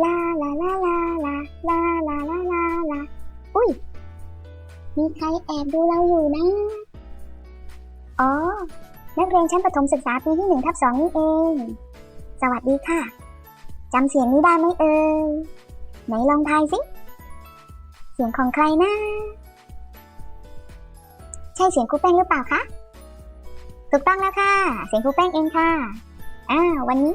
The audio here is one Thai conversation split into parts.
ลาลาลาลาลาลาลาลาลาลาอุ้ย มีใครแอบดูเราอยู่นะ อ๋อ นักเรียนชั้นประถมศึกษาปีที่หนึ่งทับสองนี่เอง สวัสดีค่ะ จำเสียงนี้ได้ไหมเอ่ย ไหนลองทายสิ เสียงของใครนะ ใช่เสียงครูแป้งหรือเปล่าคะ ถูกต้องแล้วค่ะ เสียงครูแป้งเองค่ะ อ้าววันนี้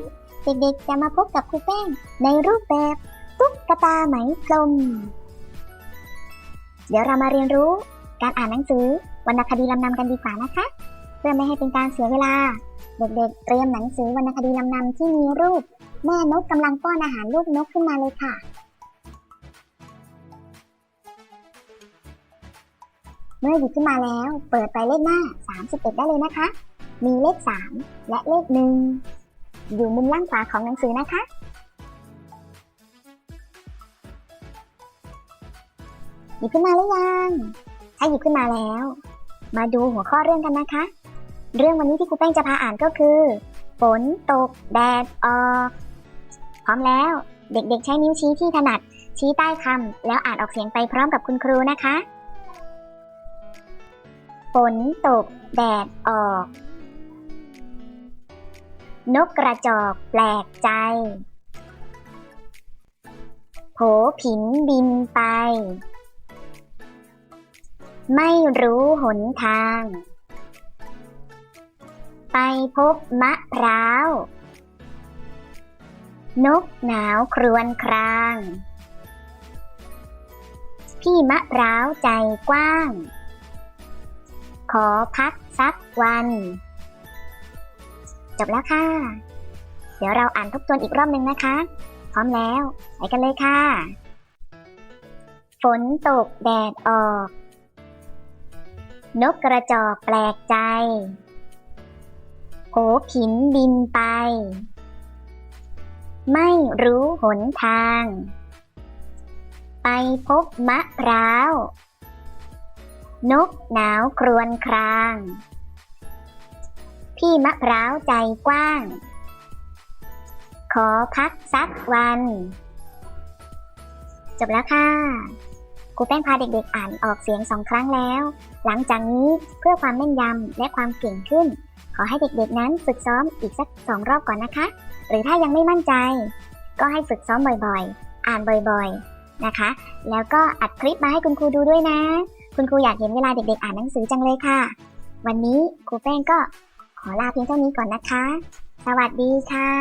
ด็กๆจะมาพบกับครูแป้งในรูปแบบตุ๊กตาไหมพรม เดี๋ยวเรามาเรียนรู้การอ่านหนังสือวรรณคดีลำนำกันดีกว่านะคะ เพื่อไม่ให้เป็นการเสียเวลา เด็กๆ เตรียมหนังสือวรรณคดีลำนำที่มีรูป แม่นกกำลังป้อนอาหารลูกนกขึ้นมาเลยค่ะ เมื่อหยิบขึ้นมาแล้ว เปิดไปเลขหน้า 31 ได้เลยนะคะ มีเลข 3 และเลขหนึ่ง อยู่มุมล่างขวาของหนังสือนะคะ หยิบขึ้นมาหรือยัง ถ้าหยิบขึ้นมาแล้ว มาดูหัวข้อเรื่องกันนะคะ เรื่องวันนี้ที่ครูแป้งจะพาอ่านก็คือ ฝนตก แดดออก พร้อมแล้ว เด็กๆใช้นิ้วชี้ที่ถนัด ชี้ใต้คำแล้วอ่านออกเสียงไปพร้อมกับคุณครูนะคะ ฝนตก แดดออก นกกระจอกแปลกใจโผผินบินไป ไม่รู้หนทาง ไปพบมะพร้าว นกหนาวครวญคราง พี่มะพร้าวใจกว้าง ขอพักสักวัน จบแล้วค่ะ เดี๋ยวเราอ่านทบทวนอีกรอบหนึ่งนะคะ พร้อมแล้ว ไปกันเลยค่ะ ฝนตกแดดออก นกกระจอกแปลกใจโผผินบินไป ไม่รู้หนทาง ไปพบมะพร้าว นกหนาวครวญคราง พี่มะพร้าวใจกว้าง ขอพักสักวัน จบแล้วค่ะครูแป้งพาเด็กๆอ่านออกเสียงสองครั้งแล้ว หลังจากนี้เพื่อความแม่นยำและความเก่งขึ้น ขอให้เด็กๆนั้นฝึกซ้อมอีกสักสองรอบก่อนนะคะ หรือถ้ายังไม่มั่นใจ ก็ให้ฝึกซ้อมบ่อยๆ อ่านบ่อยๆนะคะ แล้วก็อัดคลิปมาให้คุณครูดูด้วยนะ คุณครูอยากเห็นเวลาเด็กๆ อ่านหนังสือจังเลยค่ะ วันนี้ครูแป้งก็ ขอลาเพียงเท่านี้ก่อนนะคะ สวัสดีค่ะ